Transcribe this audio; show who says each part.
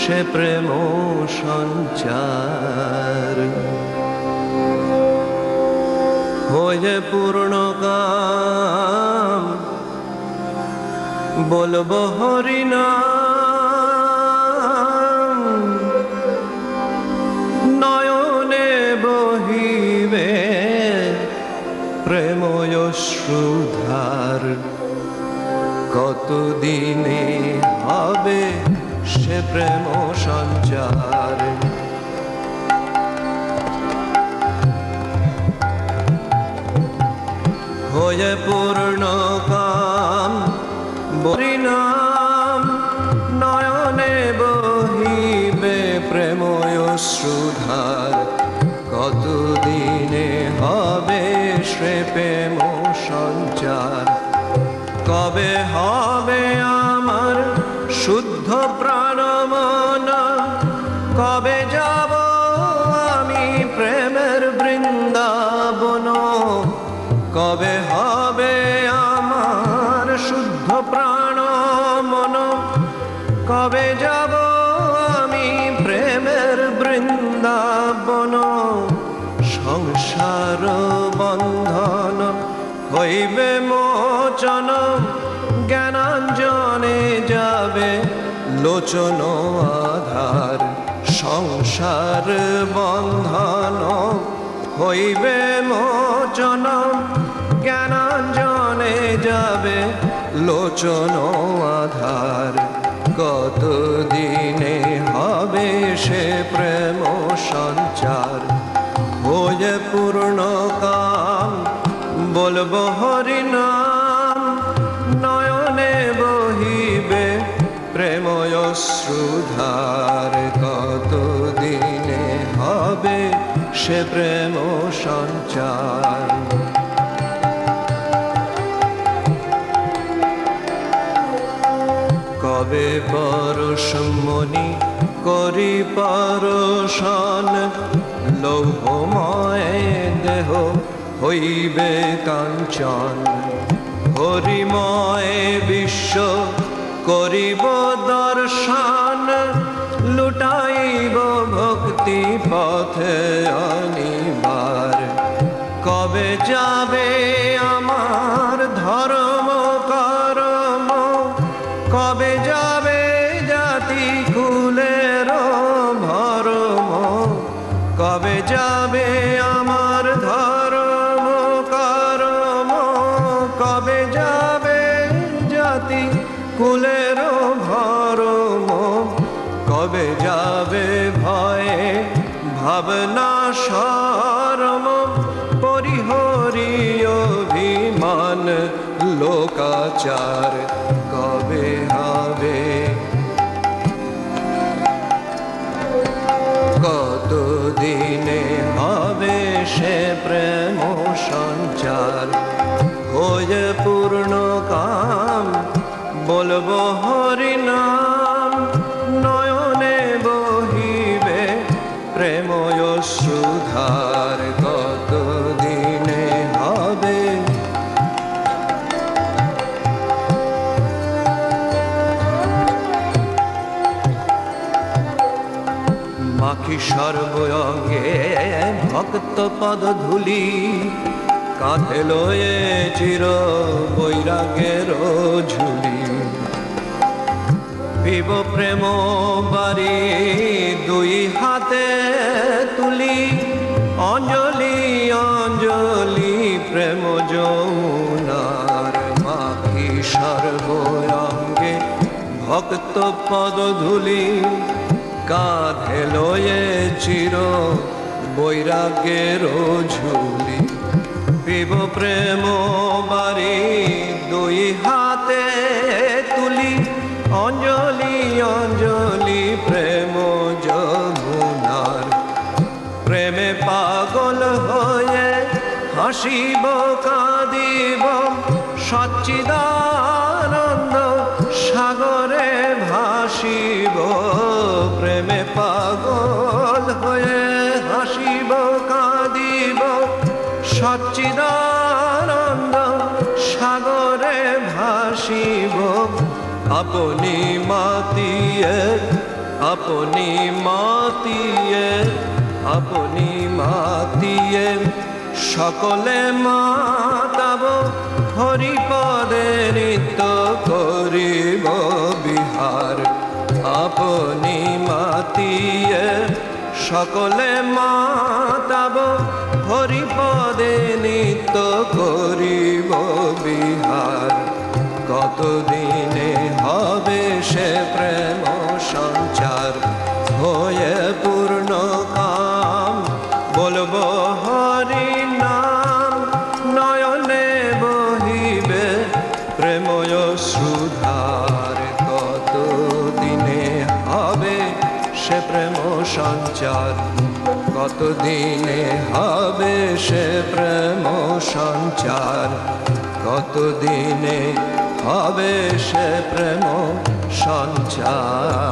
Speaker 1: সে প্রেম সঞ্চার হয়ে পূর্ণ কাম বলব হরিনা নয়নে বহিবে প্রেময় সুধার কতদিনে হবে? সে প্রেম সঞ্চার। হয়ে পূর্ণ কাম, বরিনাম, নয়নে বহিবে প্রেময় শ্রুধার। কতদিনে হবে সে প্রেম সঞ্চার? কবে হবে আমার শুদ্ধ প্রাণমন, কবে যাব আমি প্রেমের বৃন্দাবন? কবে হবে আমার শুদ্ধ প্রাণ মন কবে যাব আমি প্রেমের বৃন্দাবন? সংসার বন্ধন হইবে মোচন, জ্ঞানাঞ্জনে যাবে লোচন আধার, সংসার বন্ধন হইবে মোচন, জ্ঞানাঞ্জনে যাবে লোচন আধার। কত দিনে হবে সে প্রেম সঞ্চার? হয়ে পূর্ণ কাম বলব হরিনাম প্রেময় শ্রুধার কত দিনে হবে সে প্রেম সঞ্চার? কবে পরশমণি করি পরশন? লৌহময় দেহ হইবে কাঞ্চন। হরিময় বিশ্ব করিব দর্শন, লুটাইব ভক্তি পথে অনিবার। কবে যাবে আমার ধর্ম, করম? কবে যাবে জাতি কুলের ভরম কবে যাবে কুলের ভরম, কবে যাবে ভয়ে? ভাবনা সরম, পরিহরি অভিমান, লোকাচার কবে হবে? কত দিনে হবে সে প্রেম সঞ্চার? হয়ে পূর্ণ কাম বলব হরিনাম, নয়নে বহিবে প্রেময় সুধার কত দিনে হবে? মাখি সর্বঙ্গে ভক্ত পদ ধুলি কাঁধে লয়ে চির বৈরাগের ঝুলি। পিব প্রেম বাড়ি দুই হাতে তুলি। অঞ্জলি অঞ্জলি, প্রেম যৌনার মাখি সর্বঙ্গে ভক্ত পদ ধুলি। কাঁধে লয়ে চির বৈরাগ্যের ঝুলি পিব প্রেম বাড়ি দুই হাতে তুলি। অঞ্জলি অঞ্জলি, প্রেম যমুনার। প্রেমে পাগল হয়ে হাসিব, কাঁদিব। সচ্চিদানন্দ সাগরে ভাসিব। প্রেমে পাগল হয়ে হাসিব, কাঁদিব। সচ্চিদানন্দ সাগরে আপনি মাতিয়ে আপনি মাতিয়ে আপনি মাতিয়ে সকলে মাতাব হরিপদে নিত্য করিব বিহার। আপনি মাতিয়ে সকলে মাতাব হরিপদে নিত্য করিব বিহার। কতদিনে হবে সে প্রেম সঞ্চার হয়ে পূর্ণ কাম, বলব হরি নাম, নয়নে বহিবে প্রেময় সুধার। কত দিনে হবে সে প্রেম সঞ্চার কত দিনে হবে সে প্রেম সঞ্চার কত দিনে হবে সে প্রেম সঞ্চার।